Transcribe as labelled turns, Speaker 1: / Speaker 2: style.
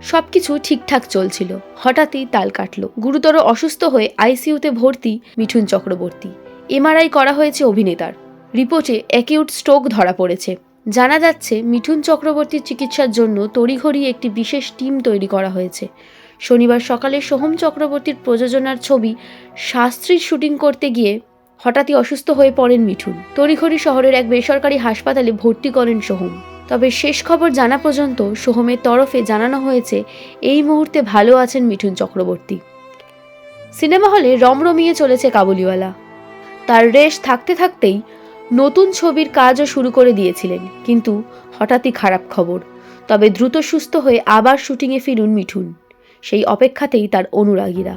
Speaker 1: সবকিছু ঠিকঠাক চলছিল। হঠাৎই তাল কাটল। গুরুতর অসুস্থ হয়ে আইসিইউতে ভর্তি মিঠুন চক্রবর্তী। এমআরআই করা হয়েছে অভিনেতার। রিপোর্টে অ্যাকিউট স্ট্রোক ধরা পড়েছে। জানা যাচ্ছে, মিঠুন চক্রবর্তীর চিকিৎসার জন্য তড়িঘড়ি একটি বিশেষ টিম তৈরি করা হয়েছে। শনিবার সকালে সোহম চক্রবর্তীর প্রযোজনার ছবি শাস্ত্রীর শুটিং করতে গিয়ে হঠাৎই অসুস্থ হয়ে পড়েন মিঠুন। তড়িঘড়ি শহরের এক বেসরকারি হাসপাতালে ভর্তি করেন সোহম। তবে শেষ খবর জানা পর্যন্ত সোহমের তরফে জানানো হয়েছে, এই মুহূর্তে ভালো আছেন মিঠুন চক্রবর্তী। সিনেমা হলে রমরমিয়ে চলেছে কাবুলিওয়ালা। তার রেশ থাকতে থাকতেই নতুন ছবির কাজও শুরু করে দিয়েছিলেন, কিন্তু হঠাৎই খারাপ খবর। তবে দ্রুত সুস্থ হয়ে আবার শুটিংয়ে ফিরুন মিঠুন। সেই অপেক্ষাতেই তার অনুরাগীরা।